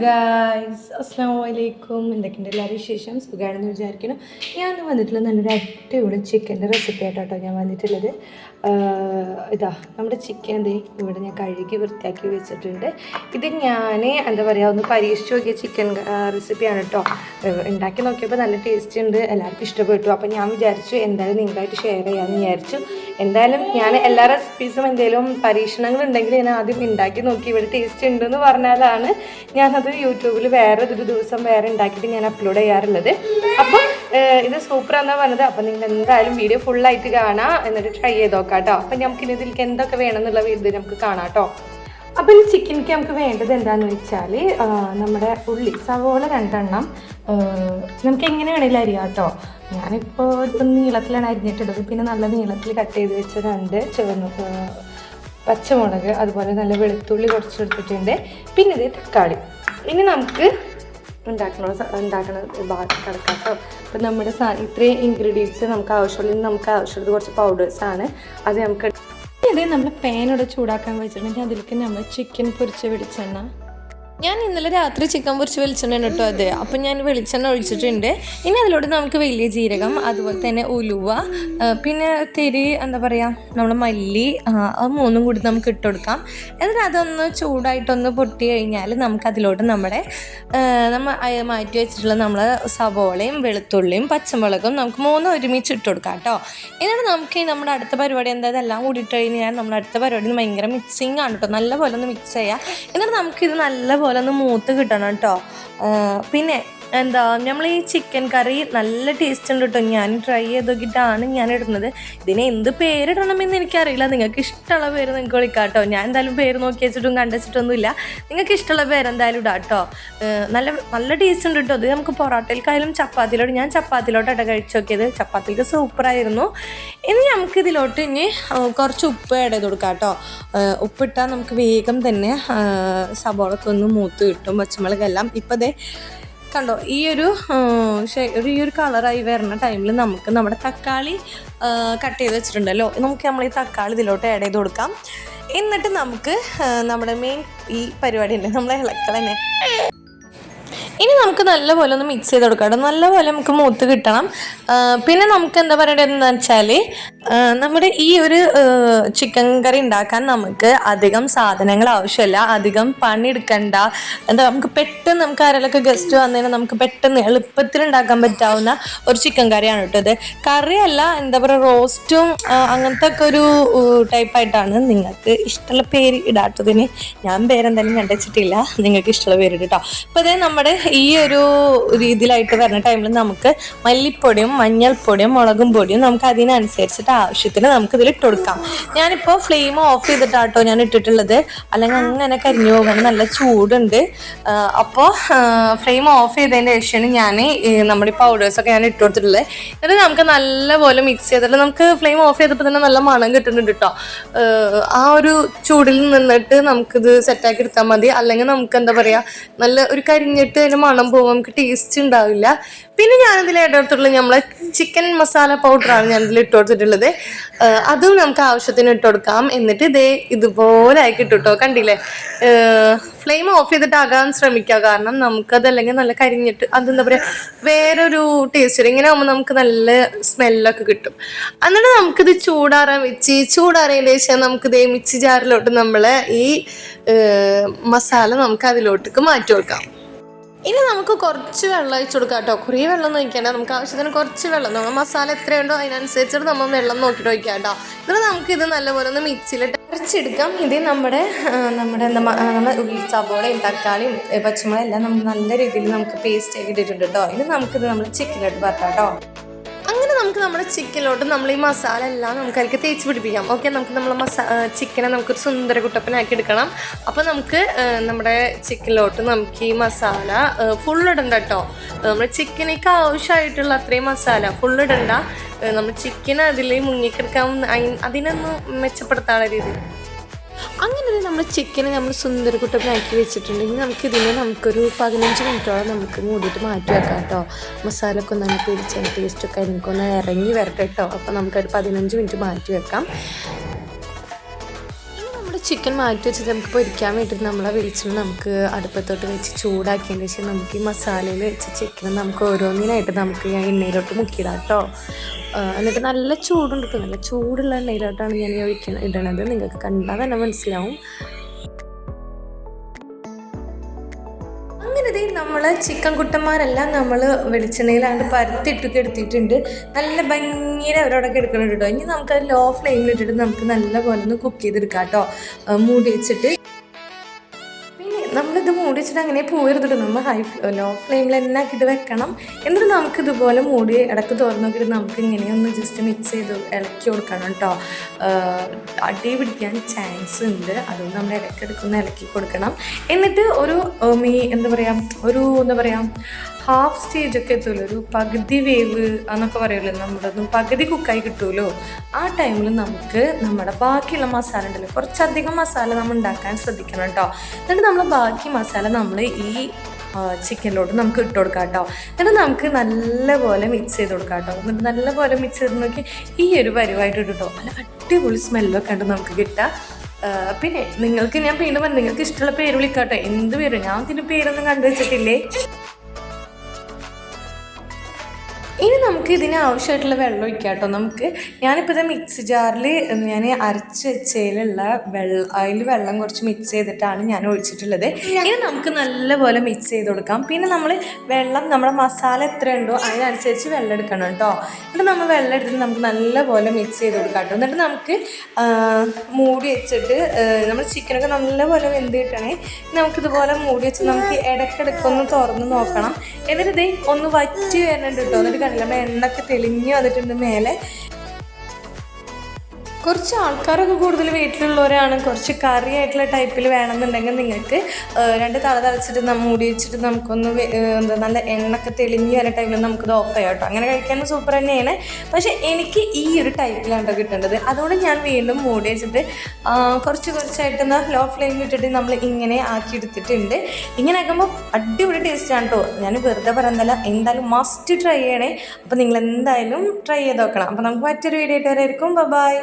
Guys അസ്സാം വലൈക്കും എന്തൊക്കെയുണ്ട് എല്ലാവരും വിശേഷം? സുഖമാണെന്ന് വിചാരിക്കണം ഞാൻ വന്നിട്ടുള്ള നല്ലൊരു അടിപൊളി ചിക്കന്റെ റെസിപ്പി ആയിട്ടോ ഞാൻ വന്നിട്ടുള്ളത്. ഇതാ നമ്മുടെ ചിക്കൻ എന്തേ ഇവിടെ ഞാൻ കഴുകി വൃത്തിയാക്കി വെച്ചിട്ടുണ്ട്. ഇത് ഞാൻ എന്താ പറയുക ഒന്ന് പരീക്ഷിച്ച് നോക്കിയ ചിക്കൻ റെസിപ്പിയാണ് കേട്ടോ ഉണ്ടാക്കി നോക്കിയപ്പോൾ നല്ല ടേസ്റ്റ് ഉണ്ട് എല്ലാവർക്കും ഇഷ്ടപ്പെട്ടു. അപ്പോൾ ഞാൻ വിചാരിച്ചു എന്തായാലും നിങ്ങളായിട്ട് ഷെയർ ചെയ്യാമെന്ന് വിചാരിച്ചു. എന്തായാലും ഞാൻ എല്ലാ റെസിപ്പീസും എന്തെങ്കിലും പരീക്ഷണങ്ങൾ ഉണ്ടെങ്കിൽ ഞാൻ ആദ്യം ഉണ്ടാക്കി നോക്കി. ഇവിടെ ടേസ്റ്റ് ഉണ്ടെന്ന് പറഞ്ഞാലാണ് ഞാനത് യൂട്യൂബിൽ വേറെ ഒരു ദിവസം വേറെ ഉണ്ടാക്കിയിട്ട് ഞാൻ അപ്ലോഡ് ചെയ്യാറുള്ളത്. അപ്പം ഇത് സൂപ്പർ എന്നാണ് പറഞ്ഞത്. അപ്പം നിങ്ങൾ എന്തായാലും വീഡിയോ ഫുള്ളായിട്ട് കാണാം. എന്നിട്ട് ട്രൈ ചെയ്ത് നോക്കാം കേട്ടോ അപ്പം നമുക്ക് ഇനി ഇതിലേക്ക് എന്തൊക്കെ വേണമെന്നുള്ള വീഡിയോ നമുക്ക് കാണാം കേട്ടോ അപ്പം ഈ ചിക്കനിക്ക് നമുക്ക് വേണ്ടത് എന്താണെന്ന് വെച്ചാൽ നമ്മുടെ ഉള്ളി സവോള രണ്ടെണ്ണം. നമുക്ക് എങ്ങനെ വേണമെങ്കിലും അരിയാം കേട്ടോ ഞാനിപ്പോൾ ഇപ്പം നീളത്തിലാണ് അരിഞ്ഞിട്ടുള്ളത്. പിന്നെ നല്ല നീളത്തിൽ കട്ട് ചെയ്ത് വെച്ച രണ്ട് ചുവന്ന പച്ചമുളക് അതുപോലെ നല്ല വെളുത്തുള്ളി കുറച്ച് എടുത്തിട്ടുണ്ട്. പിന്നെ ഇത് തക്കാളി. ഇനി നമുക്ക് ഉണ്ടാക്കണ? ഉണ്ടാക്കണ ഭാഗത്ത് കിടക്കാം കേട്ടോ അപ്പം നമ്മുടെ സാ ഇത്രയും ഇൻഗ്രീഡിയൻസ് നമുക്ക് ആവശ്യമുള്ള നമുക്ക് ആവശ്യമുള്ളത് കുറച്ച് പൗഡേഴ്സാണ് അത് നമുക്ക് ഇത് നമ്മൾ പാനോടെ ചൂടാക്കാൻ വെച്ചിട്ടുണ്ടെങ്കിൽ അതിലേക്ക് നമ്മൾ ചിക്കൻ പൊരിച്ച് വെളിച്ചെണ്ണ ഞാൻ ഇന്നലെ രാത്രി ചിക്കൻ പൊരിച്ച് വെളിച്ചെണ്ണ കേട്ടോ അത്. അപ്പം ഞാൻ വെളിച്ചെണ്ണ ഒഴിച്ചിട്ടുണ്ട്. ഇനി അതിലൂടെ നമുക്ക് വലിയ ജീരകം അതുപോലെ തന്നെ ഉലുവ പിന്നെ തിരി എന്താ പറയുക നമ്മൾ മല്ലി അത് മൂന്നും കൂടി നമുക്ക് ഇട്ട് കൊടുക്കാം. എന്നിട്ട് അതൊന്ന് ചൂടായിട്ടൊന്ന് പൊട്ടി കഴിഞ്ഞാൽ നമുക്ക് അതിലോട്ട് നമ്മുടെ നമ്മൾ മാറ്റി വെച്ചിട്ടുള്ള നമ്മളെ സവോളയും വെളുത്തുള്ളിയും പച്ചമുളകും നമുക്ക് മൂന്നും ഒരുമിച്ച് ഇട്ട് കൊടുക്കാം കേട്ടോ. എന്നിട്ട് നമുക്ക് നമ്മുടെ അടുത്ത പരിപാടി എന്താ ഇതെല്ലാം കൂടി ഇട്ട് കഴിഞ്ഞാൽ നമ്മുടെ അടുത്ത പരിപാടി ഭയങ്കര മിക്സിങ് ആണ് കേട്ടോ. നല്ലപോലെ ഒന്ന് മിക്സ് ചെയ്യുക എന്നിട്ട് നമുക്കിത് നല്ല പോലെ ഒന്ന് മൂത്ത് കിട്ടണം കേട്ടോ പിന്നെ എന്താ നമ്മൾ ഈ ചിക്കൻ കറി നല്ല ടേസ്റ്റ് ഉണ്ട് കേട്ടോ ഞാൻ ട്രൈ ചെയ്ത് നോക്കിയിട്ടാണ് ഞാൻ ഇടുന്നത്. ഇതിനെ എന്ത് പേരിടണമെന്ന് എനിക്കറിയില്ല. നിങ്ങൾക്ക് ഇഷ്ടമുള്ള പേര് നിങ്ങൾക്ക് വിളിക്കാം കേട്ടോ ഞാൻ എന്തായാലും പേര് നോക്കി വെച്ചിട്ടും കണ്ടുവച്ചിട്ടൊന്നുമില്ല നിങ്ങൾക്ക് ഇഷ്ടമുള്ള പേര് എന്തായാലും ഇടാം കേട്ടോ നല്ല നല്ല ടേസ്റ്റ് ഉണ്ട് കേട്ടോ ഇത് നമുക്ക് പൊറോട്ടയിൽക്കായാലും ചപ്പാത്തിയിലോട്ട് ഞാൻ ചപ്പാത്തിയിലോട്ടാണ് കഴിച്ചു നോക്കിയത്. ചപ്പാത്തിക്ക് സൂപ്പറായിരുന്നു ഇനി നമുക്ക് ഇതിലോട്ട് ഇനി കുറച്ച് ഉപ്പ് ആഡ് ചെയ്ത് കൊടുക്കാം കേട്ടോ ഉപ്പിട്ടാൽ നമുക്ക് വേഗം തന്നെ സബോളൊക്കെ ഒന്ന് മൂത്ത് കിട്ടും. പച്ചമുളകെല്ലാം. ഇപ്പം ദേ കണ്ടോ ഈ ഒരു ഈ ഒരു കളറായി വരുന്ന ടൈമിൽ നമുക്ക് നമ്മുടെ തക്കാളി കട്ട് ചെയ്ത് വെച്ചിട്ടുണ്ടല്ലോ. നമുക്ക് നമ്മൾ ഈ തക്കാളി ഇതിലോട്ട് ആഡ് ചെയ്ത് കൊടുക്കാം. എന്നിട്ട് നമുക്ക് നമ്മുടെ മെയിൻ ഈ പരിപാടി ഉണ്ട് നമ്മളെ ഇളക്കൽ തന്നെ. ഇനി നമുക്ക് നല്ലപോലെ ഒന്ന് മിക്സ് ചെയ്ത് കൊടുക്കാം കേട്ടോ. നല്ലപോലെ നമുക്ക് മൂത്ത് കിട്ടണം. പിന്നെ നമുക്ക് എന്താ പറയേണ്ടതെന്ന് വെച്ചാൽ നമ്മുടെ ഈ ഒരു ചിക്കൻ കറി ഉണ്ടാക്കാൻ നമുക്ക് അധികം സാധനങ്ങൾ ആവശ്യമില്ല. അധികം പണിയെടുക്കണ്ട. എന്താ നമുക്ക് പെട്ടെന്ന് നമുക്ക് ആരെങ്കിലൊക്കെ ഗസ്റ്റ് വന്നതിന് നമുക്ക് പെട്ടെന്ന് എളുപ്പത്തിൽ ഉണ്ടാക്കാൻ പറ്റാവുന്ന ഒരു ചിക്കൻ കറിയാണ് കേട്ടോ ഇത്. കറിയല്ല എന്താ പറയുക റോസ്റ്റും അങ്ങനത്തെ ഒക്കെ ഒരു ടൈപ്പായിട്ടാണ് നിങ്ങൾക്ക് ഇഷ്ടമുള്ള പേര് ഇടാത്തതിന് ഞാൻ പേരെന്തായാലും കണ്ടുവച്ചിട്ടില്ല. നിങ്ങൾക്ക് ഇഷ്ടമുള്ള പേര് കേട്ടോ. അപ്പോൾ അതേ നമ്മുടെ ഈ ഒരു രീതിയിലായിട്ട് വരുന്ന ടൈമിൽ നമുക്ക് മല്ലിപ്പൊടിയും മഞ്ഞൾപ്പൊടിയും മുളകും പൊടിയും നമുക്ക് അതിനനുസരിച്ചിട്ട് ആവശ്യത്തിന് നമുക്ക് ഇതിൽ ഇട്ട് കൊടുക്കാം. ഞാനിപ്പോൾ ഫ്ലെയിം ഓഫ് ചെയ്തിട്ടാട്ടോ ഞാൻ ഇട്ടിട്ടുള്ളത്. അല്ലെങ്കിൽ അങ്ങനെ കരിഞ്ഞു പോകാൻ നല്ല ചൂടുണ്ട്. അപ്പോൾ ഫ്ലെയിം ഓഫ് ചെയ്തതിന്റെ ശേഷമാണ് ഞാൻ നമ്മുടെ ഈ പൗഡേഴ്സൊക്കെ ഞാൻ ഇട്ട് കൊടുത്തിട്ടുള്ളത്. എന്നിട്ട് നമുക്ക് നല്ലപോലെ മിക്സ് ചെയ്തിട്ട് നമുക്ക് ഫ്ലെയിം ഓഫ് ചെയ്തപ്പോൾ തന്നെ നല്ല മണം കിട്ടുന്നുണ്ട് കേട്ടോ ആ ഒരു ചൂടിൽ നിന്നിട്ട് നമുക്കിത് സെറ്റാക്കി എടുത്താൽ മതി. അല്ലെങ്കിൽ നമുക്ക് എന്താ പറയുക നല്ല ഒരു കരിഞ്ഞിട്ട് അതിന്റെ മണം പോകും നമുക്ക് ടേസ്റ്റ് ഉണ്ടാവില്ല. പിന്നെ ഞാനിതിൽ ഇടത്തുള്ള നമ്മളെ ചിക്കൻ മസാല പൗഡറാണ് ഞാനിതിൽ ഇട്ട് കൊടുത്തിട്ടുള്ളത്. അതും നമുക്ക് ആവശ്യത്തിന് ഇട്ട് കൊടുക്കാം. എന്നിട്ട് ഇതേ ഇതുപോലെ ആയി കിട്ടും കേട്ടോ കണ്ടില്ലേ? ഫ്ലെയിം ഓഫ് ചെയ്തിട്ടാകാൻ ശ്രമിക്കുക. കാരണം നമുക്കതല്ലെങ്കിൽ നല്ല കരിഞ്ഞിട്ട് അതെന്താ പറയുക വേറൊരു ടേസ്റ്റ് ഇങ്ങനെ ആകുമ്പോൾ നമുക്ക് നല്ല സ്മെല്ലൊക്കെ കിട്ടും. എന്നിട്ട് നമുക്കിത് ചൂടാറാൻ വെച്ച് ചൂടാറിയതിന് ശേഷം നമുക്ക് ഇതേ മിക്സി ജാറിലോട്ട് നമ്മൾ ഈ മസാല നമുക്ക് അതിലോട്ടേക്ക് മാറ്റി കൊടുക്കാം. ഇനി നമുക്ക് കുറച്ച് വെള്ളം ഒഴിച്ചു കൊടുക്കാം കേട്ടോ. കുറേ വെള്ളം നോക്കിയാൽ നമുക്ക് ആവശ്യത്തിന് കുറച്ച് വെള്ളം. നമ്മൾ മസാല എത്രയുണ്ടോ അതിനനുസരിച്ചിട്ട് നമ്മൾ വെള്ളം നോക്കിയിട്ട് ഒഴിക്കാം കേട്ടോ. എന്നിട്ട് നമുക്ക് ഇത് നല്ലപോലെ ഒന്ന് മിക്സിയിലിട്ട് അരച്ചെടുക്കാം. ഇത് നമ്മുടെ നമ്മുടെ എന്താ നമ്മുടെ ഉള്ളി സവോളയും തക്കാളിയും പച്ചമുളകും എല്ലാം നമുക്ക് നല്ല രീതിയിൽ നമുക്ക് പേസ്റ്റ് ആക്കി ഇട്ടിട്ടുണ്ട് കേട്ടോ. ഇനി നമുക്കിത് നമ്മൾ ചിക്കനിലോട്ട് പറ്റാം കേട്ടോ. നമുക്ക് നമ്മുടെ ചിക്കനിലോട്ട് നമ്മൾ ഈ മസാല എല്ലാം നമുക്ക് അതിലേക്ക് തേച്ച് പിടിപ്പിക്കാം. ഓക്കെ നമുക്ക് നമ്മൾ മസാ ചിക്കനെ നമുക്കൊരു സുന്ദര കുട്ടപ്പനാക്കി എടുക്കണം. അപ്പോൾ നമുക്ക് നമ്മുടെ ചിക്കനിലോട്ട് നമുക്ക് ഈ മസാല ഫുൾ ഇടണ്ട കേട്ടോ നമ്മുടെ ചിക്കനേക്ക് ആവശ്യമായിട്ടുള്ള അത്രയും മസാല ഫുൾ ഇടണ്ട. നമ്മൾ ചിക്കൻ അതിൽ മുങ്ങിക്കെടുക്കാൻ അതിനൊന്ന് മെച്ചപ്പെടുത്താനുള്ള രീതിയിൽ അങ്ങനെ നമ്മൾ ചിക്കനെ നമ്മൾ സുന്ദരക്കുട്ടപ്പനാക്കി വെച്ചിട്ടുണ്ടെങ്കിൽ നമുക്കിതിനെ നമുക്കൊരു പതിനഞ്ച് മിനിറ്റോളം നമുക്ക് മൂടിയിട്ട് മാറ്റി വെക്കാം കേട്ടോ മസാല ഒക്കെ ഒന്ന് പിടിച്ച ടേസ്റ്റൊക്കെ എനിക്കൊന്ന് ഇറങ്ങി വരട്ടെ കേട്ടോ അപ്പോൾ നമുക്കൊരു പതിനഞ്ച് മിനിറ്റ് മാറ്റി വെക്കാം. ചിക്കൻ മാറ്റി വെച്ചിട്ട് നമുക്ക് പൊരിക്കാൻ വേണ്ടിയിട്ട് നമ്മളെ വെളിച്ചെണ്ണ നമുക്ക് അടുപ്പത്തോട്ട് വെച്ച് ചൂടാക്കിയതിന് ശേഷം നമുക്ക് ഈ മസാലയിൽ വെച്ച് ചിക്കൻ നമുക്ക് ഓരോന്നിനായിട്ട് നമുക്ക് ഞാൻ എണ്ണയിലോട്ട് മുക്കിയിടാം കേട്ടോ. എന്നിട്ട് നല്ല ചൂടുണ്ട് നല്ല ചൂടുള്ള എണ്ണയിലോട്ടാണ് ഞാൻ ഒഴിക്കണ ഇടണത്. നിങ്ങൾക്ക് കണ്ടാൽ തന്നെ മനസ്സിലാവും. നമ്മളെ ചിക്കൻ കുട്ടന്മാരെല്ലാം നമ്മൾ വെളിച്ചെണ്ണയിലാണ്ട് പരത്തിട്ടൊക്കെ എടുത്തിട്ടുണ്ട്. നല്ല ഭംഗിയിൽ അവരോടൊക്കെ എടുക്കണം കേട്ടോ ഇനി നമുക്കത് ലോ ഫ്ലെയിമിൽ ഇട്ടിട്ട് നമുക്ക് നല്ല പോലെ ഒന്ന് കുക്ക് ചെയ്തെടുക്കാം കേട്ടോ മൂടി വെച്ചിട്ട്. വെച്ചിട്ട് അങ്ങനെ പോയിരുന്നിട്ട് നമ്മൾ ഹൈ ലോ ഫ്ലെയിമിൽ തന്നെ ആക്കിയിട്ട് വെക്കണം. എന്നിട്ട് നമുക്ക് ഇതുപോലെ മൂടി ഇടയ്ക്ക് തുറന്നു നോക്കിയിട്ട് നമുക്ക് ഇങ്ങനെയൊന്ന് ജസ്റ്റ് മിക്സ് ചെയ്ത് ഇളക്കി കൊടുക്കണം കേട്ടോ അടി പിടിക്കാൻ ചാൻസ് ഉണ്ട്. അതുകൊണ്ട് നമ്മൾ ഇടയ്ക്കിടയ്ക്കൊന്ന് ഇളക്കി കൊടുക്കണം. എന്നിട്ട് ഒരു മീ എന്താ പറയുക ഒരു എന്താ പറയുക ഹാഫ് സ്റ്റേജ് ഒക്കെ എത്തുമല്ലോ ഒരു പകുതി വേവ് എന്നൊക്കെ പറയുമല്ലോ നമ്മുടെ ഒന്നും പകുതി കുക്കായി കിട്ടുമല്ലോ ആ ടൈമിൽ നമുക്ക് നമ്മുടെ ബാക്കിയുള്ള മസാല ഉണ്ടല്ലോ കുറച്ചധികം മസാല നമ്മൾ ഉണ്ടാക്കാൻ ശ്രദ്ധിക്കണം കേട്ടോ എന്നിട്ട് നമ്മൾ ബാക്കി മസാല നമ്മൾ ഈ ചിക്കനിലോട്ട് നമുക്ക് ഇട്ട് കൊടുക്കാം കേട്ടോ എന്നിട്ട് നമുക്ക് നല്ലപോലെ മിക്സ് ചെയ്ത് കൊടുക്കാം കേട്ടോ എന്നിട്ട് നല്ലപോലെ മിക്സ് ചെയ്ത് നോക്കി ഈ ഒരു പരിവായിട്ട് കേട്ടോ നല്ല അടിപൊളി സ്മെല്ലൊക്കെ ഉണ്ട് നമുക്ക് കിട്ടുക പിന്നെ നിങ്ങൾക്ക് ഞാൻ വീണ്ടും നിങ്ങൾക്ക് ഇഷ്ടമുള്ള പേര് വിളിക്കാട്ടോ എന്ത് പേരും? ഞാൻ ഇതിന് പേരൊന്നും കണ്ടുവച്ചിട്ടില്ലേ? them നമുക്ക് ഇതിന് ആവശ്യമായിട്ടുള്ള വെള്ളം ഒഴിക്കാം കേട്ടോ. നമുക്ക് ഞാനിപ്പോൾ ഇത് മിക്സി ജാറിൽ ഞാൻ അരച്ച് വെച്ചതിലുള്ള വെള്ളം അതിൽ വെള്ളം കുറച്ച് മിക്സ് ചെയ്തിട്ടാണ് ഞാൻ ഒഴിച്ചിട്ടുള്ളത്. ഇനി നമുക്ക് നല്ലപോലെ മിക്സ് ചെയ്ത് കൊടുക്കാം. പിന്നെ നമ്മൾ വെള്ളം നമ്മുടെ മസാല എത്ര ഉണ്ടോ അതിനനുസരിച്ച് വെള്ളം എടുക്കണം കേട്ടോ. എന്നിട്ട് നമ്മൾ വെള്ളം എടുത്തിട്ട് നമുക്ക് നല്ലപോലെ മിക്സ് ചെയ്ത് കൊടുക്കാം കേട്ടോ. എന്നിട്ട് നമുക്ക് മൂടി വെച്ചിട്ട് നമ്മൾ ചിക്കനൊക്കെ നല്ലപോലെ വെന്ത് കിട്ടണേ. നമുക്കിതുപോലെ മൂടി വെച്ച് നമുക്ക് ഇടയ്ക്കിടയ്ക്കൊന്ന് തുറന്ന് നോക്കണം. എന്നിട്ട് ഇതേ ഒന്ന് വറ്റി വരണുണ്ട് കേട്ടോ. എന്നിട്ട് കണ്ടില്ല നമ്മുടെ എണ്ണൊക്കെ തെളിഞ്ഞ് വന്നിട്ടുണ്ട് മേലെ. കുറച്ച് ആൾക്കാരൊക്കെ കൂടുതൽ വീട്ടിലുള്ളവരാണ്. കുറച്ച് കറി ആയിട്ടുള്ള ടൈപ്പിൽ വേണമെന്നുണ്ടെങ്കിൽ നിങ്ങൾക്ക് രണ്ട് തല തളച്ചിട്ട് നമ്മൾ മൂടി വെച്ചിട്ട് നമുക്കൊന്ന് എന്താ നല്ല എണ്ണൊക്കെ തെളിഞ്ഞ് വരുന്ന ടൈമിൽ നമുക്കത് ഓഫ് ചെയ്യാം കേട്ടോ. അങ്ങനെ കഴിക്കാനും സൂപ്പർ തന്നെയാണ്. പക്ഷേ എനിക്ക് ഈ ഒരു ടൈപ്പിലാണ് കേട്ടോ കിട്ടേണ്ടത്. അതുകൊണ്ട് ഞാൻ വീണ്ടും മൂടി വെച്ചിട്ട് കുറച്ച് കുറച്ചായിട്ട് എന്താ ലോ ഫ്ലെയിം ഇട്ടിട്ട് നമ്മൾ ഇങ്ങനെ ആക്കി എടുത്തിട്ടുണ്ട്. ഇങ്ങനെ ആക്കുമ്പോൾ അടിപൊളി ടേസ്റ്റാണ് കേട്ടോ ഞാൻ വെറുതെ പറയുന്നില്ല എന്തായാലും മസ്റ്റ് ട്രൈ ചെയ്യണേ. അപ്പോൾ നിങ്ങൾ എന്തായാലും ട്രൈ ചെയ്ത് നോക്കണം. അപ്പോൾ നമുക്ക് മറ്റൊരു വീഡിയോ ആയിട്ട് വരായിരിക്കും ബൈ